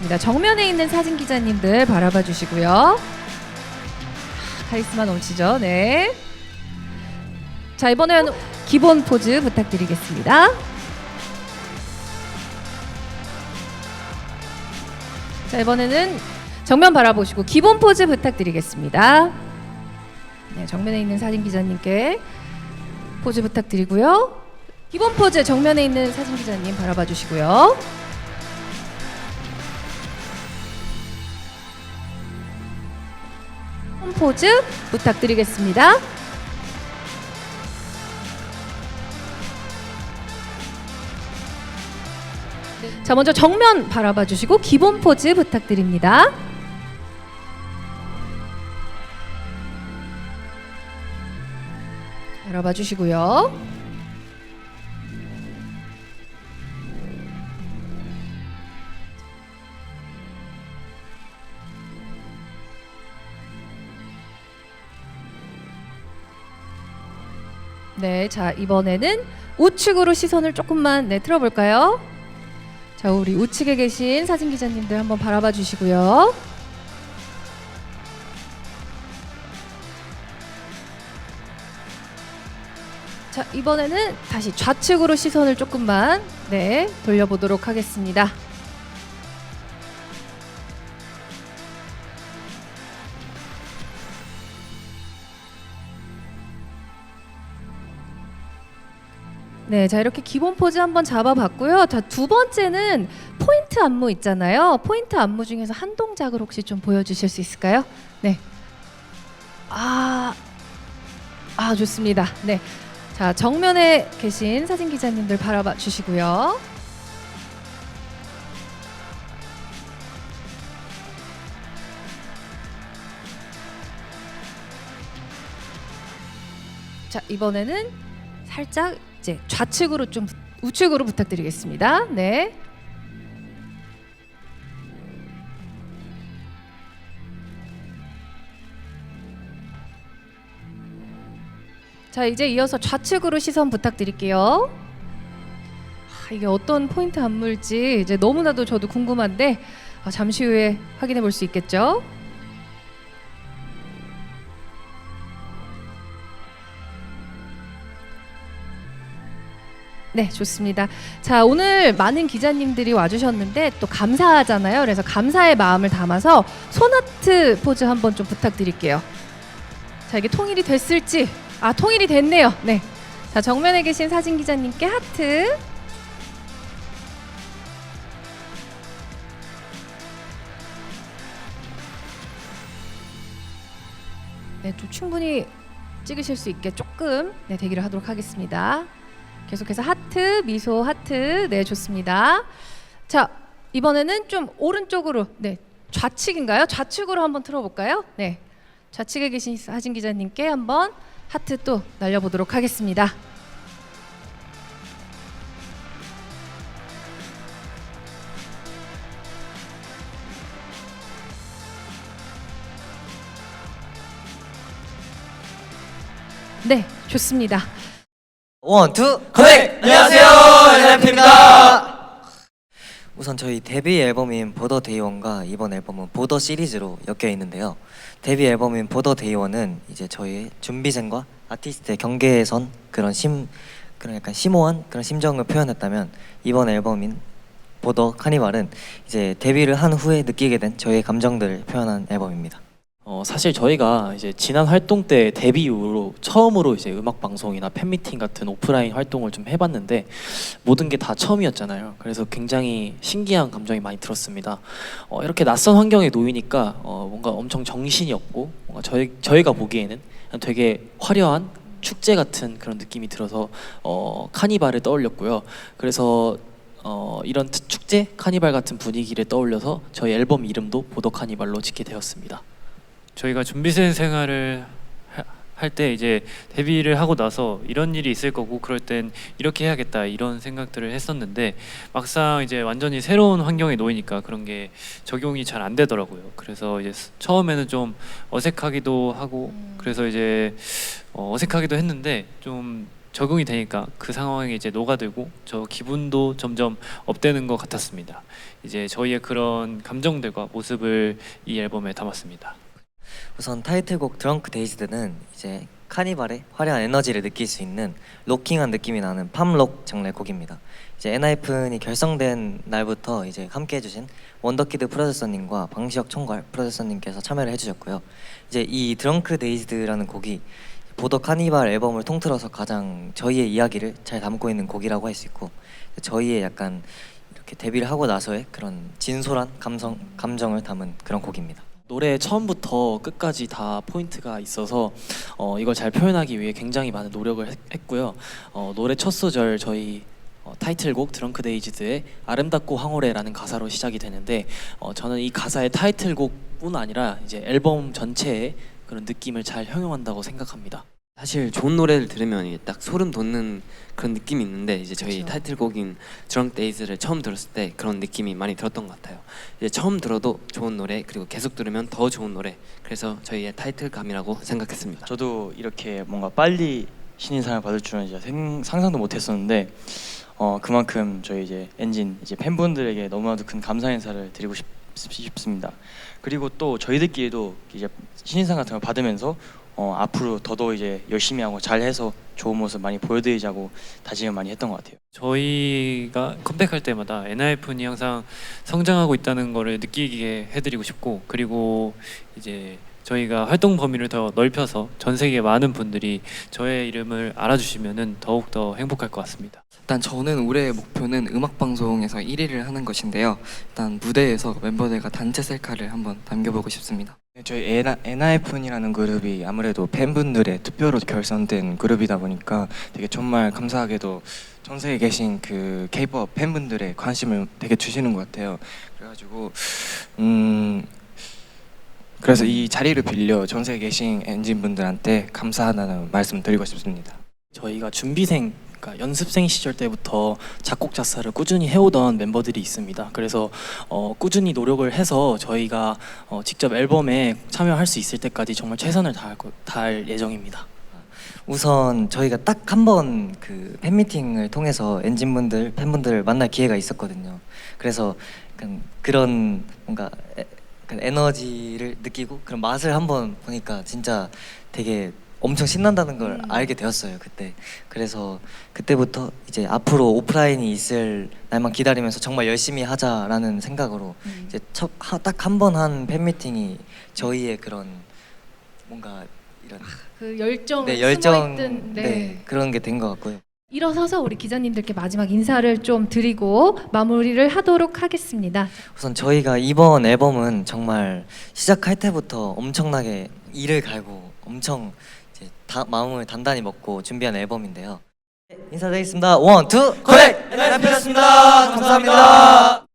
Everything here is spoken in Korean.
부탁드리겠습니다. 정면에 있는 사진 기자님들 바라봐 주시고요. 카리스마 넘치죠? 네. 자, 이번엔 기본 포즈 부탁드리겠습니다. 자, 이번에는 정면 바라보시고 기본 포즈 부탁드리겠습니다. 네, 정면에 있는 사진 기자님께 포즈 부탁드리고요. 기본 포즈 정면에 있는 사진 기자님 바라봐 주시고요. 홈 포즈 부탁드리겠습니다. 자, 먼저 정면 바라봐 주시고 기본 포즈 부탁드립니다. 바라봐 주시고요. 네, 자 이번에는 우측으로 시선을 조금만 네 틀어볼까요? 자, 우리 우측에 계신 사진 기자님들 한번 바라봐 주시고요. 자, 이번에는 다시 좌측으로 시선을 조금만 네 돌려보도록 하겠습니다. 네, 자 이렇게 기본 포즈 한번 잡아봤고요. 자 두 번째는 포인트 안무 있잖아요. 포인트 안무 중에서 한 동작을 혹시 좀 보여주실 수 있을까요? 네. 아, 아 좋습니다. 네, 자 정면에 계신 사진 기자님들 바라봐 주시고요. 자 이번에는 살짝 이제 좌측으로 좀 부- 우측으로 부탁드리겠습니다. 네. 자 이제 이어서 좌측으로 시선 부탁드릴게요. 아, 이게 어떤 포인트 안무일지 이제 너무나도 저도 궁금한데 아, 잠시 후에 확인해 볼 수 있겠죠? 네, 좋습니다. 자, 오늘 많은 기자님들이 와주셨는데 또 감사하잖아요. 그래서 감사의 마음을 담아서 손하트 포즈 한번 좀 부탁드릴게요. 자, 이게 통일이 됐을지. 아, 통일이 됐네요. 네. 자, 정면에 계신 사진 기자님께 하트. 네, 좀 충분히 찍으실 수 있게 조금 네, 대기를 하도록 하겠습니다. 계속해서 하트, 미소 하트. 네, 좋습니다. 자, 이번에는 좀 오른쪽으로 네, 좌측인가요? 좌측으로 한번 틀어 볼까요? 네. 좌측에 계신 사진 기자님께 한번 하트 또 날려 보도록 하겠습니다. 네, 좋습니다. 원, 투, 커넥! 안녕하세요, NF입니다. 우선 저희 데뷔 앨범인 보더 데이원과 이번 앨범은 보더 시리즈로 엮여 있는데요. 데뷔 앨범인 보더 데이원은 이제 저희 준비생과 아티스트의 경계선 그런 심 그런 약간 심오한 그런 심정을 표현했다면 이번 앨범인 보더 카니발은 이제 데뷔를 한 후에 느끼게 된 저희의 감정들을 표현한 앨범입니다. 어, 사실 저희가 이제 지난 활동 때 데뷔 이후로 처음으로 이제 음악 방송이나 팬미팅 같은 오프라인 활동을 좀 해봤는데 모든 게 다 처음이었잖아요. 그래서 굉장히 신기한 감정이 많이 들었습니다. 어, 이렇게 낯선 환경에 놓이니까 어, 뭔가 엄청 정신이 없고 뭔가 저희 저희가 보기에는 되게 화려한 축제 같은 그런 느낌이 들어서 어, 카니발을 떠올렸고요. 그래서 어, 이런 트- 축제 카니발 같은 분위기를 떠올려서 저희 앨범 이름도 보더 카니발로 짓게 되었습니다. 저희가 준비생 생활을 할 때 이제 데뷔를 하고 나서 이런 일이 있을 거고 그럴 땐 이렇게 해야겠다 이런 생각들을 했었는데 막상 이제 완전히 새로운 환경에 놓이니까 그런 게 적용이 잘 안 되더라고요. 그래서 이제 스- 처음에는 좀 어색하기도 하고 그래서 이제 어, 어색하기도 했는데 좀 적응이 되니까 그 상황에 이제 녹아들고 저 기분도 점점 업되는 것 같았습니다. 이제 저희의 그런 감정들과 모습을 이 앨범에 담았습니다. 우선 타이틀곡 드렁크 데이즈드는 이제 카니발의 화려한 에너지를 느낄 수 있는 로킹한 느낌이 나는 팜록 장르의 곡입니다. 이제 엔하이픈이 결성된 날부터 이제 함께 해주신 원더키드 프로듀서님과 방시혁 총괄 프로듀서님께서 참여를 해주셨고요. 이제 이 드렁크 데이즈드라는 곡이 보더 카니발 앨범을 통틀어서 가장 저희의 이야기를 잘 담고 있는 곡이라고 할 수 있고 저희의 약간 이렇게 데뷔를 하고 나서의 그런 진솔한 감성 감정을 담은 그런 곡입니다. 노래 처음부터 끝까지 다 포인트가 있어서 어, 이걸 잘 표현하기 위해 굉장히 많은 노력을 했, 했고요. 어, 노래 첫 소절 저희 어, 타이틀곡 드렁크 데이즈드의 아름답고 황홀해라는 가사로 시작이 되는데 어, 저는 이 가사의 타이틀곡뿐 아니라 이제 앨범 전체의 그런 느낌을 잘 형용한다고 생각합니다. 사실 좋은 노래를 들으면 이게 딱 소름 돋는 그런 느낌이 있는데 이제 저희 그쵸. 타이틀곡인 드렁 데이즈를 처음 들었을 때 그런 느낌이 많이 들었던 것 같아요. 이제 처음 들어도 좋은 노래 그리고 계속 들으면 더 좋은 노래. 그래서 저희의 타이틀감이라고 생각했습니다. 저도 이렇게 뭔가 빨리 신인상을 받을 줄은 진짜 생, 상상도 못했었는데 어 그만큼 저희 이제 엔진 이제 팬분들에게 너무나도 큰 감사 인사를 드리고 싶, 싶습니다. 그리고 또 저희들끼리도 이제 신인상 같은 걸 받으면서 어 앞으로 더더 이제 열심히 하고 잘해서 좋은 모습 많이 보여드리자고 다짐을 많이 했던 것 같아요. 저희가 컴백할 때마다 엔하이픈이 항상 성장하고 있다는 거를 느끼게 해드리고 싶고 그리고 이제 저희가 활동 범위를 더 넓혀서 전 세계 많은 분들이 저의 이름을 알아주시면은 더욱 더 행복할 것 같습니다. 일단 저는 올해의 목표는 음악 방송에서 1위를 하는 것인데요. 일단 무대에서 멤버들과 단체 셀카를 한번 남겨보고 싶습니다. 네, 저희 엔하이픈이라는 그룹이 아무래도 팬분들의 투표로 결성된 그룹이다 보니까 되게 정말 감사하게도 전 세계에 계신 그 K-pop 팬분들의 관심을 되게 주시는 것 같아요. 그래가지고 음 그래서 이 자리를 빌려 전 세계에 계신 엔진 분들한테 감사하다는 말씀 드리고 싶습니다. 저희가 준비생 그러니까 연습생 시절 때부터 작곡 작사를 꾸준히 해오던 멤버들이 있습니다. 그래서 어, 꾸준히 노력을 해서 저희가 어, 직접 앨범에 참여할 수 있을 때까지 정말 최선을 다할, 거- 다할 예정입니다. 우선 저희가 딱 한 번 그 팬미팅을 통해서 엔진분들 팬분들을 만날 기회가 있었거든요. 그래서 그런 뭔가 에, 그 에너지를 느끼고 그런 맛을 한번 보니까 진짜 되게 엄청 신난다는 걸 음. 알게 되었어요 그때. 그래서 그때부터 이제 앞으로 오프라인이 있을 날만 기다리면서 정말 열심히 하자라는 생각으로 음. 이제 딱 한 번 한 팬미팅이 저희의 그런 뭔가 이런 그 열정 네, 열정 숨어있던 네. 네. 그런 게 된 것 같고요. 일어서서 우리 기자님들께 마지막 인사를 좀 드리고 마무리를 하도록 하겠습니다. 우선 저희가 이번 앨범은 정말 시작할 때부터 엄청나게 이를 갈고 엄청 다, 마음을 단단히 먹고 준비한 앨범인데요. 인사드리겠습니다. 원, 투, 콜렉! 엔하이픈이었습니다. 감사합니다.